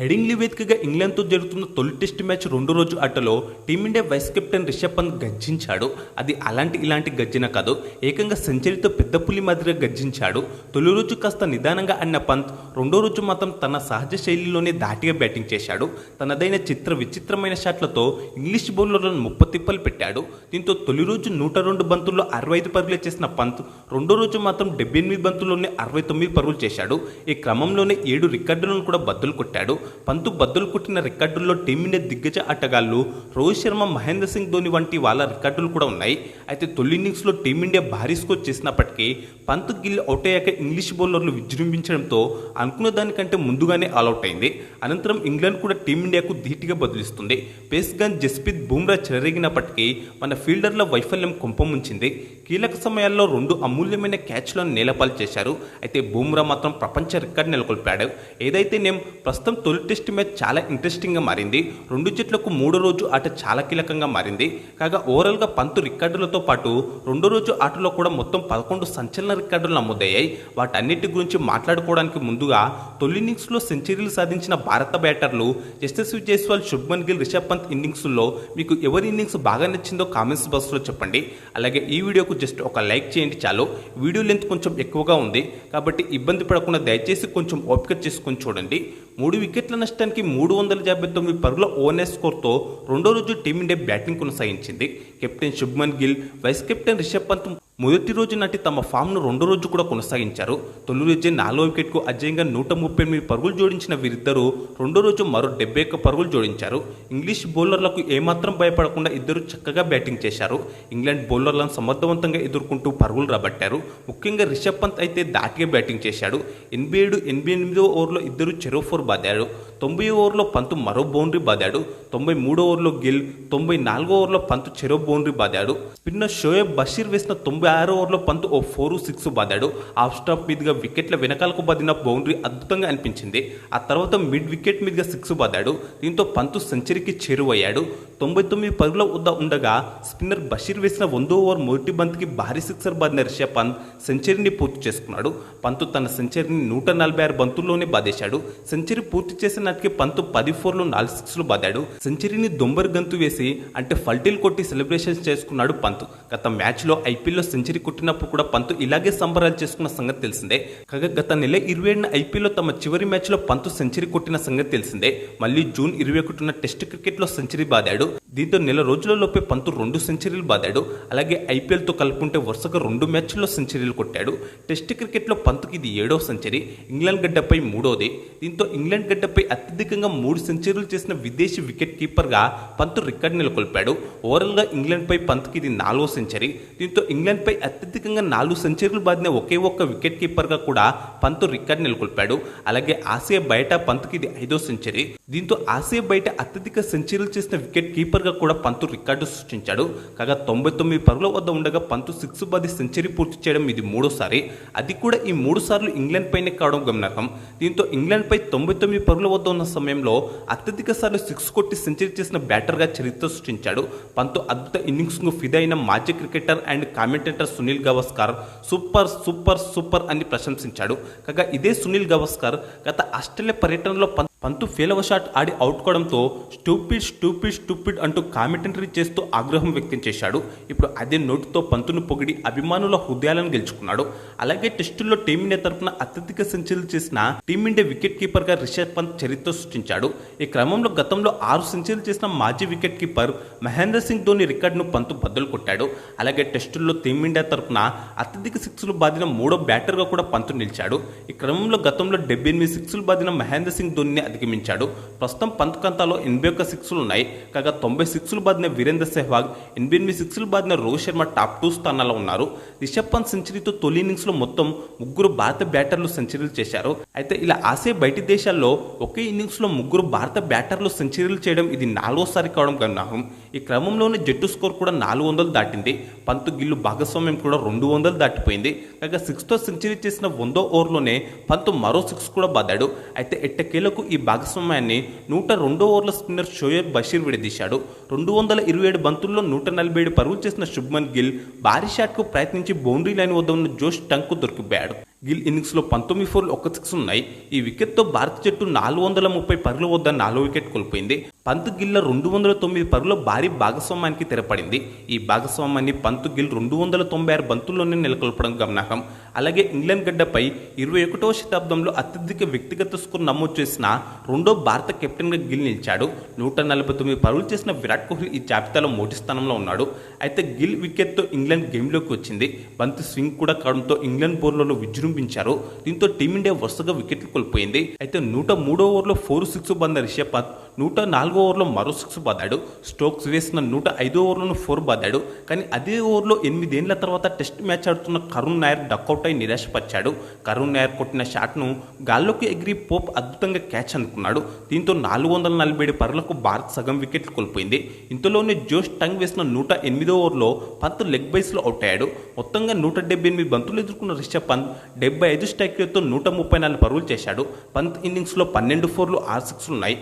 Headingley వేదికగా ఇంగ్లాండ్తో జరుగుతున్న తొలి టెస్ట్ మ్యాచ్ రెండో రోజు ఆటలో Team India vice captain Rishabh Pant గర్జించాడు. అది అలాంటి ఇలాంటి గర్జన కాదు. ఏకంగా సెంచరీతో పెద్ద పులి మాదిరిగా గర్జించాడు. తొలి రోజు కాస్త నిదానంగా అన్న పంత్ రెండో రోజు మాత్రం తన సహజ శైలిలోనే దాటిగా బ్యాటింగ్ చేశాడు. తనదైన చిత్ర విచిత్రమైన షాట్లతో ఇంగ్లీష్ బౌలర్లను ముప్పతిప్పలు పెట్టాడు. దీంతో తొలి రోజు నూట రెండు బంతుల్లో అరవై ఐదు పరుగులు చేసిన పంత్ రెండో రోజు మాత్రం డెబ్బై ఎనిమిది బంతుల్లోనే అరవై తొమ్మిది పరుగులు చేశాడు. ఈ క్రమంలోనే ఏడు రికార్డులను కూడా బద్దలు కొట్టాడు. పంతు బద్దలు కుట్టిన రికార్డుల్లో టీమిండియా దిగ్గజ ఆటగాళ్ళు రోహిత్ శర్మ మహేంద్ర సింగ్ ధోని వంటి వాళ్ళ రికార్డులు కూడా ఉన్నాయి. అయితే తొలి ఇన్నింగ్స్లో టీమిండియా భారీ స్కోర్ చేసినప్పటికీ పంత్ గిల్ అవుట్ అయ్యాక ఇంగ్లీష్ బౌలర్లు విజృంభించడంతో అనుకున్న దానికంటే ముందుగానే ఆల్అవుట్ అయింది. అనంతరం ఇంగ్లాండ్ కూడా టీమిండియాకు ధీటిగా బదులిస్తుంది. పేస్గన్ జస్ప్రీత్ బుమ్రా చెలరేగినప్పటికీ మన ఫీల్డర్ల వైఫల్యం కుంపముంచింది కీలక సమయాల్లో రెండు అమూల్యమైన క్యాచ్లను నేలపాలు చేశారు. అయితే బుమ్రా మాత్రం ప్రపంచ రికార్డు నెలకొల్పాడు. ఏదైతే నేమ్ ప్రస్తుతం తొలి టెస్ట్ మ్యాచ్ చాలా ఇంట్రెస్టింగ్గా మారింది. రెండు జట్లకు మూడో రోజు ఆట చాలా కీలకంగా మారింది. కాగా ఓవరాల్గా పంతు రికార్డులతో పాటు రెండో రోజు ఆటలో కూడా మొత్తం పదకొండు సంచలన రికార్డులు నమోదయ్యాయి. వాటన్నిటి గురించి మాట్లాడుకోవడానికి ముందుగా తొలి ఇన్నింగ్స్లో సెంచరీలు సాధించిన భారత బ్యాటర్లు యశస్వి జైస్వాల్ శుభ్మన్ గిల్ రిషబ్ పంత్ ఇన్నింగ్స్లో మీకు ఎవరి ఇన్నింగ్స్ బాగా నచ్చిందో కామెంట్స్ బాక్స్లో చెప్పండి. అలాగే ఈ వీడియోకు జస్ట్ ఒక లైక్ చేయండి చాలు. వీడియో లెంత్ కొంచెం ఎక్కువగా ఉంది. కాబట్టి ఇబ్బంది పడకుండా దయచేసి కొంచెం ఓపిక చేసుకొని చూడండి. మూడు వికెట్ల నష్టానికి మూడు వందల యాభై తొమ్మిది పరుగుల ఓఎన్ఎస్ స్కోర్తో రెండో రోజు టీమిండియా బ్యాటింగ్ కొనసాగించింది. Captain Shubman Gill vice captain Rishabh Pant మొదటి రోజు నాటి తమ ఫామ్ను రెండో రోజు కూడా కొనసాగించారు. తొలి రోజే నాలుగో వికెట్కు అజయంగా నూట ముప్పై ఎనిమిది పరుగులు జోడించిన వీరిద్దరూ రెండో రోజు మరో డెబ్బై ఒక్క పరుగులు జోడించారు. ఇంగ్లీష్ బౌలర్లకు ఏమాత్రం భయపడకుండా ఇద్దరు చక్కగా బ్యాటింగ్ చేశారు. ఇంగ్లాండ్ బౌలర్లను సమర్థవంతంగా ఎదుర్కొంటూ పరుగులు రాబట్టారు. ముఖ్యంగా రిషబ్ పంత్ అయితే దాటిగా బ్యాటింగ్ చేశాడు. ఎనభై ఏడు ఎనభై ఎనిమిదో ఓవర్లో ఇద్దరు చెరో ఫోర్ బాదాడు. తొంభై ఓవర్లో పంతు మరో బౌండరీ బాదాడు. తొంభై మూడో ఓవర్లో గిల్ తొంభై నాలుగో ఓవర్లో పంతు చెరో బౌండరీ బాదాడు. స్పిన్నర్ షోయబ్ బషీర్ వేసిన తొంభై ఆరో ఓవర్లో పంత్ ఓ ఫోర్ సిక్స్ బాదాడు. ఆఫ్ స్టాప్ మీదుగా వికెట్ల వెనకాలకు బాదిన బౌండరీ అద్భుతంగా అనిపించింది. ఆ తర్వాత మిడ్ వికెట్ మీదుగా సిక్స్ బాదాడు. దీంతో పంతు సెంచరీకి చేరువయ్యాడు. తొంభై తొమ్మిది పరుగుల వద్ద ఉండగా స్పిన్నర్ బషీర్ వేసిన వందో ఓవర్ మొదటి బంతికి భారీ సిక్సర్ బాదిన రిషబ్ పంత్ సెంచరీని పూర్తి చేసుకున్నాడు. పంతు తన సెంచరీని నూట నలభై ఆరు బంతుల్లోనే బాధేశాడు సెంచరీ పూర్తి చేసిన నాటికి పంతు పది ఫోర్లో నాలుగు సిక్స్లు బాదాడు. సెంచరీని దొంబర్ గంతు వేసి అంటే ఫల్టీలు కొట్టి సెలబ్రేషన్స్ చేసుకున్నాడు పంత్. గత మ్యాచ్లో ఐపీఎల్లో సెంచరీ కొట్టినప్పుడు కూడా పంతు ఇలాగే సంబరాలు చేసుకున్న సంగతి తెలిసిందే. కాగా గత నెల ఇరవై ఏడున ఐపీఎల్లో తమ చివరి మ్యాచ్లో పంతు సెంచరీ కొట్టిన సంగతి తెలిసిందే. మళ్ళీ జూన్ ఇరవై ఒకటిన టెస్ట్ క్రికెట్లో సెంచరీ బాదాడు. దీంతో నెల రోజులలోపే పంతు రెండు సెంచరీలు బాదాడు. అలాగే ఐపీఎల్తో కలుపుకుంటే వరుసగా రెండు మ్యాచ్ల్లో సెంచరీలు కొట్టాడు. టెస్ట్ క్రికెట్లో పంతుకి ఇది ఏడో సెంచరీ ఇంగ్లాండ్ గడ్డపై మూడోది. దీంతో ఇంగ్లాండ్ గడ్డపై అత్యధికంగా మూడు సెంచరీలు చేసిన విదేశీ వికెట్ కీపర్గా పంతు రికార్డు నెలకొల్పాడు. ఓవరాల్గా ఇంగ్లాండ్పై పంత్కి ఇది నాలుగో సెంచరీ. దీంతో ఇంగ్లాండ్పై అత్యధికంగా నాలుగు సెంచరీలు బాదిన ఒకే ఒక్క వికెట్ కీపర్గా కూడా పంతు రికార్డు నెలకొల్పాడు. అలాగే ఆసియా బయట పంత్కి ఇది ఐదో సెంచరీ. దీంతో ఆసియా బయట అత్యధిక సెంచరీలు చేసిన వికెట్ కీపర్గా కూడా పంతు రికార్డు సృష్టించాడు. కాగా తొంభై తొమ్మిది పరుగుల వద్ద ఉండగా పంతు సిక్స్ బాది సెంచరీ పూర్తి చేయడం ఇది మూడోసారి. అది కూడా ఈ మూడు సార్లు ఇంగ్లాండ్ పైనే కావడం గమనార్హం. దీంతో ఇంగ్లాండ్పై తొంభై తొమ్మిది పరుగుల వద్ద ఉన్న సమయంలో అత్యధిక సార్లు సిక్స్ కొట్టి సెంచరీ చేసిన బ్యాటర్గా చరిత్ర సృష్టించాడు. పంతు అద్భుత ఇన్నింగ్స్కు ఫిదైన ఫిదా అయిన మాజీ cricketer and commentator Sunil Gavaskar super super super అని ప్రశంసించాడు. కాగా ఇదే సునీల్ గవస్కర్ గత ఆస్ట్రేలియా పర్యటనలో పంత్ పంతు ఫేలవ షాట్ ఆడి అవుట్ కావడంతో స్టూపిడ్ స్టూపిడ్ స్టూపిడ్ అంటూ కామెంటరీ చేస్తూ ఆగ్రహం వ్యక్తం చేశాడు. ఇప్పుడు అదే నోటుతో పంతును పొగిడి అభిమానుల హృదయాలను గెలుచుకున్నాడు. అలాగే టెస్టుల్లో టీమిండియా తరఫున అత్యధిక సెంచరీలు చేసిన టీమిండియా వికెట్ కీపర్గా రిషబ్ పంత్ చరిత్ర సృష్టించాడు. ఈ క్రమంలో గతంలో ఆరు సెంచరీలు చేసిన మాజీ వికెట్ కీపర్ మహేంద్ర సింగ్ ధోని రికార్డును పంతు బద్దలు కొట్టాడు. అలాగే టెస్టుల్లో టీమిండియా తరఫున అత్యధిక సిక్స్లు బాదిన మూడో బ్యాటర్గా కూడా పంతు నిలిచాడు. ఈ క్రమంలో గతంలో డెబ్బై ఎనిమిది సిక్స్లు బాదిన మహేంద్ర సింగ్ ధోని అధిగమించాడు. ప్రస్తుతం పంత్ కంతాలో ఎనభై ఒక్క సిక్స్లు ఉన్నాయి. కాగా తొంభై సిక్స్లు బాదిన వీరేంద్ర సెహ్వాగ్ ఎనభై ఎనిమిది సిక్స్లు బాదిన రోహిత్ శర్మ టాప్ టూ స్థానాల్లో ఉన్నారు. రిషబ్ పంత్ సెంచరీతో తొలి ఇన్నింగ్స్లో మొత్తం ముగ్గురు భారత బ్యాటర్లు సెంచరీలు చేశారు. అయితే ఇలా ఆసే బయటి దేశాల్లో ఒకే ఇన్నింగ్స్లో ముగ్గురు భారత బ్యాటర్లు సెంచరీలు చేయడం ఇది నాలుగోసారి కావడం గమనార్హం. ఈ క్రమంలోనే జట్టు స్కోర్ కూడా నాలుగు వందలు దాటింది. పంతు గిల్లు భాగస్వామ్యం కూడా రెండు వందలు దాటిపోయింది. కాగా సిక్స్తో సెంచరీ చేసిన వందో ఓవర్లోనే పంతు మరో సిక్స్ కూడా బాదాడు. అయితే ఎట్టకేలకు ఈ భాగస్వామ్యాన్ని నూట రెండో ఓవర్ల స్పిన్నర్ షోయబ్ బషీర్ విడదీశాడు. రెండు వందల ఇరవై ఏడు బంతుల్లో నూట నలభై ఏడు పరుగులు చేసిన శుభ్మన్ గిల్ భారీ షాట్కు ప్రయత్నించి బౌండరీ లైన్ వద్ద ఉన్న జోష్ టంకు దొరికిపోయాడు. గిల్ ఇన్నింగ్స్లో పంతొమ్మిది ఫోర్లు ఒక్క సిక్స్ ఉన్నాయి. ఈ వికెట్తో భారత జట్టు నాలుగు వందల ముప్పై పరుగుల వద్ద నాలుగు వికెట్ కోల్పోయింది. పంత్ గిల్ల రెండు వందల తొమ్మిది పరుగుల భారీ భాగస్వామ్యానికి తెరపడింది. ఈ భాగస్వామ్యాన్ని పంత్ గిల్ రెండు వందల తొంభై ఆరు బంతుల్లోనే నెలకొల్పడం గమనార్హం. అలాగే ఇంగ్లాండ్ గడ్డపై ఇరవై ఒకటవ శతాబ్దంలో అత్యధిక వ్యక్తిగత స్కోర్ నమోదు చేసిన రెండో భారత కెప్టెన్గా గిల్ నిలిచాడు. నూట నలభై తొమ్మిది పరుగులు చేసిన విరాట్ కోహ్లీ ఈ జాబితాలో మొదటి స్థానంలో ఉన్నాడు. అయితే గిల్ వికెట్తో ఇంగ్లాండ్ గేమ్లోకి వచ్చింది. బంతి స్వింగ్ కూడా కావడంతో ఇంగ్లాండ్ బౌలర్లు విజృంభించారు దీంతో టీమిండియా వరుసగా వికెట్లు కోల్పోయింది. అయితే నూట మూడో ఓవర్లో ఫోర్ సిక్స్ బంద రిషబ్ పంత్ నూట నాలుగో ఓవర్లో మరో సిక్స్ బాదాడు స్టోక్స్ వేసిన నూట ఐదో ఓవర్లను ఫోర్ బాదాడు. కానీ అదే ఓవర్లో ఎనిమిదేళ్ళ తర్వాత టెస్ట్ మ్యాచ్ ఆడుతున్న కరుణ్ నాయర్ డక్అవుట్ అయి నిరాశపరిచాడు. కరుణ్ నాయర్ కొట్టిన షాట్ను గాల్లోకి ఎగిరి పోప్ అద్భుతంగా క్యాచ్ అనుకున్నాడు దీంతో నాలుగు వందల నలభై ఏడు పరులకు భారత్ సగం వికెట్లు కోల్పోయింది. ఇంతలోనే జోష్ టంగ్ వేసిన నూట ఎనిమిదో ఓవర్లో పంత్ లెగ్ బైస్లో అవుట్ అయ్యాడు. మొత్తంగా నూట డెబ్బై ఎనిమిది బంతులు ఎదుర్కొన్న రిషబ్ పంత్ డెబ్బై ఐదు స్ట్రైక్ రేట్తో నూట ముప్పై నాలుగు పరుగులు చేశాడు. పంత్ ఇన్నింగ్స్లో పన్నెండు ఫోర్లు ఆరు సిక్స్లు ఉన్నాయి.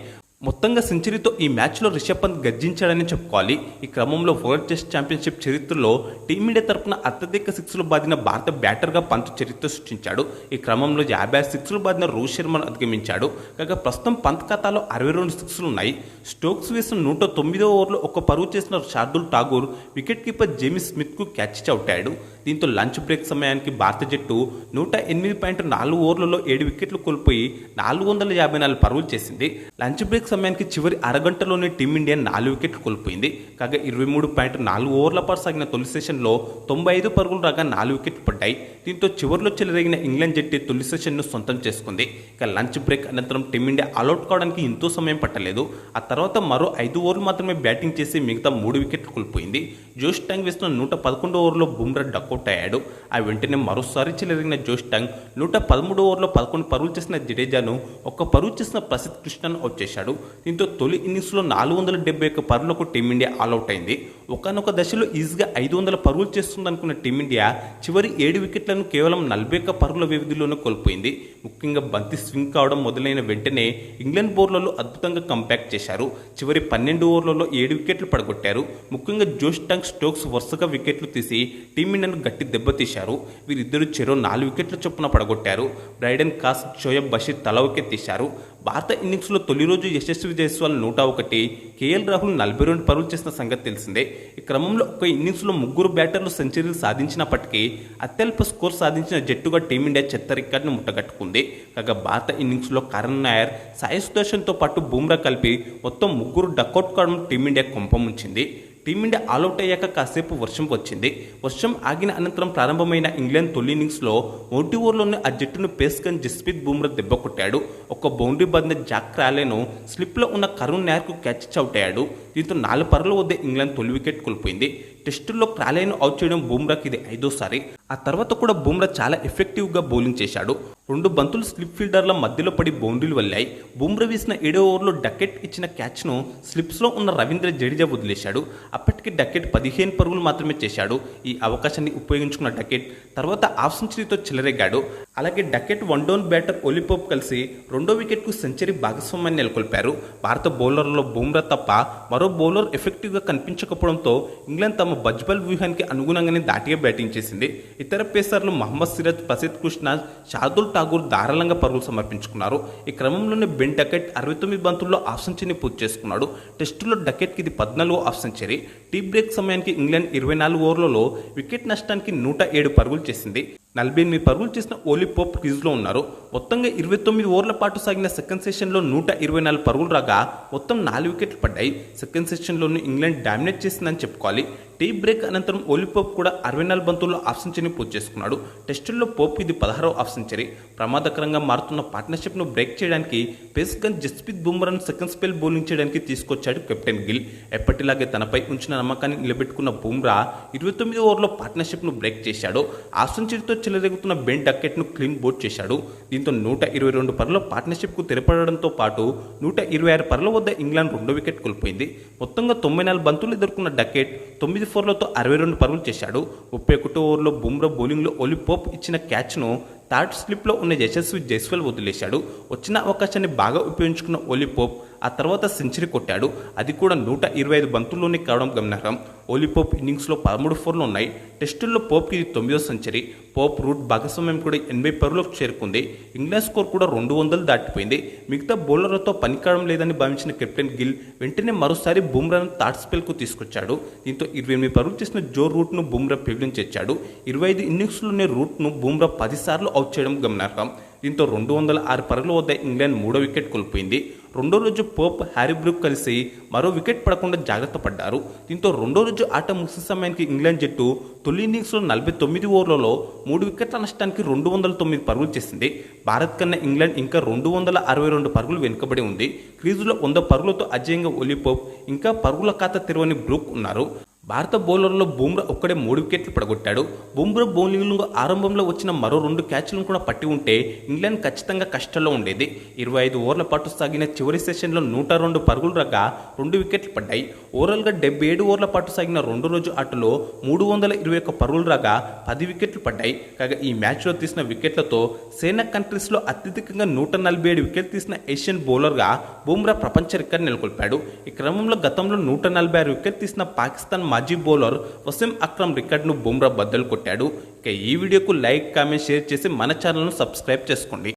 మొత్తంగా సెంచరీతో ఈ మ్యాచ్లో రిషబ్ పంత్ గర్జించాడని చెప్పుకోవాలి. ఈ క్రమంలో వరల్డ్ టెస్ట్ ఛాంపియన్షిప్ చరిత్రలో టీమిండియా తరపున అత్యధిక సిక్స్లు బాదిన భారత బ్యాటర్గా పంత్ చరిత్ర సృష్టించాడు. ఈ క్రమంలో యాభై సిక్స్లు బాదిన రోహిత్ శర్మను అధిగమించాడు. కాగా ప్రస్తుతం పంత్ ఖాతాలో అరవై రెండు సిక్స్లు ఉన్నాయి. స్టోక్స్ వేసిన నూట తొమ్మిదో ఓవర్లో ఒక పరువు చేసిన Shardul Thakur wicket keeper Jamie స్మిత్కు catch ఇచ్చి దీంతో లంచ్ బ్రేక్ సమయానికి భారత జట్టు నూట ఎనిమిది పాయింట్ నాలుగు ఓవర్లలో ఏడు వికెట్లు కోల్పోయి నాలుగు వందల యాభై నాలుగు పరుగులు చేసింది. లంచ్ బ్రేక్ సమయానికి చివరి అరగంటలోనే టీమిండియా నాలుగు వికెట్లు కోల్పోయింది. కాగా ఇరవై మూడు పాయింట్ నాలుగు ఓవర్ల పర్ సాగిన తొలి సెషన్లో తొంభై ఐదు పరుగులు రాగా నాలుగు వికెట్లు పడ్డాయి. దీంతో చివరిలో చెలరేగిన ఇంగ్లాండ్ జట్టు తొలి సెషన్ను సొంతం చేసుకుంది. ఇక లంచ్ బ్రేక్ అనంతరం టీమిండియా ఆల్అౌట్ కావడానికి ఎంతో సమయం పట్టలేదు. ఆ తర్వాత మరో ఐదు ఓవర్లు మాత్రమే బ్యాటింగ్ చేసి మిగతా మూడు వికెట్లు కోల్పోయింది. జోష్ టాంగ్ వేసిన నూట పదకొండు ఓవర్లో బుమ్రా డకౌట్ అయ్యాడు. ఆ వెంటనే మరోసారి చెలరిగిన జోష్ టాంగ్ నూట పదమూడు ఓవర్లో పదకొండు పరుగులు చేసిన జడేజాను ఒక్క పరుగు చేసిన ప్రసిద్ధ్ కృష్ణను అవుట్ చేశాడు. దీంతో తొలి ఇన్నింగ్స్లో నాలుగు వందల డెబ్బై ఒక్క పరుగులకు టీమిండియా ఆల్అౌట్ అయింది. ఒకనొక దశలో ఈజీగా ఐదు వందల పరుగులు చేస్తుందనుకున్న టీమిండియా చివరి ఏడు వికెట్ల వికెట్లను కేవలం నలభై ఒక్క పరుగుల వ్యవధిలోనే కోల్పోయింది. ముఖ్యంగా బంతి స్వింగ్ కావడం మొదలైన వెంటనే ఇంగ్లాండ్ బౌలర్లు అద్భుతంగా కంపాక్ట్ చేశారు. చివరి పన్నెండు ఓవర్లలో ఏడు వికెట్లు పడగొట్టారు. ముఖ్యంగా జోష్ టంగ్ స్టోక్స్ వరుసగా వికెట్లు తీసి టీమిండియాను గట్టి దెబ్బతీశారు వీరిద్దరూ చెరో నాలుగు వికెట్ల చొప్పున పడగొట్టారు. బ్రైడెన్ కాస్ షోయబ్ బషీర్ తల వికెట్ తీశారు. భారత ఇన్నింగ్స్లో తొలి రోజు యశస్వి జైస్వాల్ నూట ఒకటి కేఎల్ రాహుల్ నలభై రెండు పరుగులు చేసిన సంగతి తెలిసిందే. ఈ క్రమంలో ఒక ఇన్నింగ్స్లో ముగ్గురు బ్యాటర్లు సెంచరీలు సాధించినప్పటికీ అత్యల్ప స్కోర్ సాధించిన జట్టుగా టీమిండియా చెత్త రికార్డును ముట్టగట్టుకుంది. కాగా భారత ఇన్నింగ్స్లో కరణ్ నాయర్ సాయి సుదర్శన్తో పాటు బూమ్రా కలిపి మొత్తం ముగ్గురు డక్అవుట్ కావడం టీమిండియా కొంపముంచింది. టీమిండియా ఆల్అౌట్ అయ్యాక కాసేపు వర్షం వచ్చింది. వర్షం ఆగిన అనంతరం ప్రారంభమైన ఇంగ్లాండ్ తొలి ఇన్నింగ్స్లో మొదటి ఓవర్లోనే ఆ జట్టును పేస్కన్ జస్ప్రీత్ బుమ్రా దెబ్బ కొట్టాడు. ఒక బౌండరీ బంద జాక్ రాలేను స్లిప్లో ఉన్న కరుణ్ నాయర్కు క్యాచ్ ఇచ్చి అవుట్ అయ్యాడు. దీంతో నాలుగు పరుల వద్ద ఇంగ్లాండ్ తొలి వికెట్ కోల్పోయింది. టెస్టుల్లో క్రాలేను అవుట్ చేయడం బుమ్రాకి ఇది ఐదోసారి. ఆ తర్వాత కూడా బుమ్రా చాలా ఎఫెక్టివ్గా బౌలింగ్ చేశాడు. రెండు బంతులు స్లిప్ ఫీల్డర్ల మధ్యలో పడి బౌండరీలు వెళ్ళాయి బుమ్రా వేసిన ఏడో ఓవర్లో డకెట్ ఇచ్చిన క్యాచ్ను స్లిప్స్లో ఉన్న రవీంద్ర జడేజా వదిలేశాడు. అప్పటికి డకెట్ పదిహేను పరుగులు మాత్రమే చేశాడు. ఈ అవకాశాన్ని ఉపయోగించుకున్న డకెట్ తర్వాత హాఫ్ సెంచరీతో చెలరేగాడు. అలాగే Duckett one down batter Ollie Pope కలిసి రెండో వికెట్కు సెంచరీ భాగస్వామ్యాన్ని నెలకొల్పారు. భారత బౌలర్లలో బుమ్రా తప్ప మరో బౌలర్ ఎఫెక్టివ్గా కనిపించకపోవడంతో ఇంగ్లాండ్ తమ బజ్బల్ వ్యూహానికి అనుగుణంగానే దాటిగా బ్యాటింగ్ చేసింది. ఇతర పేసర్లు మహమ్మద్ సిరాజ్ ప్రసిద్ కృష్ణ షాదుల్ ఠాగూర్ ధారాళంగా పరుగులు సమర్పించుకున్నారు. ఈ క్రమంలోనే బెన్ డకెట్ అరవై తొమ్మిది బంతుల్లో హాఫ్ సెంచరీని పూర్తి చేసుకున్నాడు. టెస్టులో డకెట్కి ఇది పద్నాలుగో హాఫ్ సెంచరీ. టీ బ్రేక్ సమయానికి ఇంగ్లాండ్ ఇరవై నాలుగు ఓవర్లలో వికెట్ నష్టానికి నూట ఏడు పరుగులు చేసింది. నలభై ఎనిమిది పరుగులు చేసిన ఓలీ పోప్ క్రీజ్లో ఉన్నారు. మొత్తంగా ఇరవై తొమ్మిది ఓవర్ల పాటు సాగిన సెకండ్ సెషన్లో నూట ఇరవై నాలుగు పరుగులు రాగా మొత్తం నాలుగు వికెట్లు పడ్డాయి. సెకండ్ సెషన్లోనూ ఇంగ్లాండ్ డామినేట్ చేసిందని చెప్పుకోవాలి. టీ బ్రేక్ అనంతరం ఓలీ పోప్ కూడా అరవై నాలుగు బంతుల్లో హాఫ్ సెంచరీని పూర్తి చేసుకున్నాడు. టెస్టుల్లో పోప్ ఇది పదహారవ హాఫ్ సెంచరీ. ప్రమాదకరంగా మారుతున్న పార్ట్నర్షిప్ను బ్రేక్ చేయడానికి పేస్ గన్ జస్ప్రీత్ బుమ్రాను సెకండ్ స్పెల్ బౌలింగ్ చేయడానికి తీసుకొచ్చాడు కెప్టెన్ గిల్. ఎప్పటిలాగే తనపై ఉంచిన నమ్మకాన్ని నిలబెట్టుకున్న బుమ్రా ఇరవై తొమ్మిది ఓవర్లో పార్ట్నర్షిప్ను బ్రేక్ చేశాడు. హాఫ్ సెంచరీతో చెలరేగుతున్న బెన్ డక్కెట్ను క్లీన్ బోర్డ్ చేశాడు. దీంతో నూట ఇరవై రెండు పరుల పార్ట్నర్షిప్కు తెరపడడంతో పాటు నూట ఇరవై ఆరు పరుల వద్ద ఇంగ్లాండ్ రెండో వికెట్ కోల్పోయింది. మొత్తంగా తొంభై నాలుగు బంతులు ఎదుర్కొన్న డకెట్ తొమ్మిది ఫోర్లతో అరవై రెండు పరుగులు చేశాడు. ముప్పై ఒకటో ఓవర్లో బుమ్రా బౌలింగ్లో ఒలిపోప్ ఇచ్చిన క్యాచ్ను థర్డ్ స్లిప్లో ఉన్న యశస్వి జైస్వాల్ వదిలేశాడు. వచ్చిన అవకాశాన్ని బాగా ఉపయోగించుకున్న ఒలిపోప్ ఆ తర్వాత సెంచరీ కొట్టాడు. అది కూడా నూట ఇరవై ఐదు బంతుల్లోనే కావడం గమనార్హం. ఓలీ పోప్ ఇన్నింగ్స్లో పదమూడు ఫోర్లు ఉన్నాయి. టెస్టుల్లో పోప్కి ఇది తొమ్మిదో సెంచరీ. పోప్ రూట్ భాగస్వామ్యం కూడా ఎనభై పరులకు చేరుకుంది. ఇంగ్లాండ్ స్కోర్ కూడా రెండు వందలు దాటిపోయింది. మిగతా బౌలర్లతో పనికావడం లేదని భావించిన కెప్టెన్ గిల్ వెంటనే మరోసారి బుమ్రాను థర్డ్ స్పెల్కు తీసుకొచ్చాడు. దీంతో ఇరవై ఎనిమిది పరుగులు చేసిన జో రూట్ను బుమ్రా చేర్చాడు. ఇరవై ఐదు ఇన్నింగ్స్లోనే రూట్ను బుమ్రా పదిసార్లు అవుట్ చేయడం గమనార్హం. దీంతో రెండు వందల ఆరు పరుగుల వద్ద ఇంగ్లాండ్ మూడో వికెట్ కోల్పోయింది. రెండో రోజు పోప్ హ్యారీ బ్రూక్ కలిసి మరో వికెట్ పడకుండా జాగ్రత్త పడ్డారు. దీంతో రెండో రోజు ఆట ముగిసే సమయానికి ఇంగ్లాండ్ జట్టు తొలి ఇన్నింగ్స్లో నలభై తొమ్మిది ఓవర్లలో మూడు వికెట్ల నష్టానికి రెండు వందల తొమ్మిది పరుగులు చేసింది. భారత్ కన్నా ఇంగ్లాండ్ ఇంకా రెండు వందల అరవై రెండు పరుగులు వెనుకబడి ఉంది. క్రీజులో వంద పరుగులతో అజయంగా ఒలిపోప్ ఇంకా పరుగుల ఖాతా తెరవని బ్రూక్ ఉన్నారు. భారత బౌలర్లో బుమ్రా ఒక్కడే మూడు వికెట్లు పడగొట్టాడు. బుమ్రా బౌలింగ్లో ఆరంభంలో వచ్చిన మరో రెండు క్యాచ్లను కూడా పట్టి ఉంటే ఇంగ్లాండ్ ఖచ్చితంగా కష్టంలో ఉండేది. ఇరవై ఐదు ఓవర్ల పాటు సాగిన చివరి సెషన్లో నూట రెండు పరుగులు రాగా రెండు వికెట్లు పడ్డాయి. ఓవరాల్గా డెబ్బై ఏడు ఓవర్ల పాటు సాగిన రెండు రోజు ఆటలో మూడు వందల ఇరవై ఒక్క పరుగులు రాగా పది వికెట్లు పడ్డాయి. కాగా ఈ మ్యాచ్లో తీసిన వికెట్లతో సేనా కంట్రీస్లో అత్యధికంగా నూట నలభై ఏడు వికెట్లు తీసిన ఏషియన్ బౌలర్గా బుమ్రా ప్రపంచ రికార్డు నెలకొల్పాడు. ఈ క్రమంలో గతంలో నూట నలభై ఆరు వికెట్ తీసిన పాకిస్తాన్ మాజీ బౌలర్ వసీం అక్రమ్ రికార్డును బుమ్రా బద్దలు కొట్టాడు. ఇక ఈ వీడియోకు లైక్ కామెంట్ షేర్ చేసి మన ఛానల్ను సబ్స్క్రైబ్ చేసుకోండి.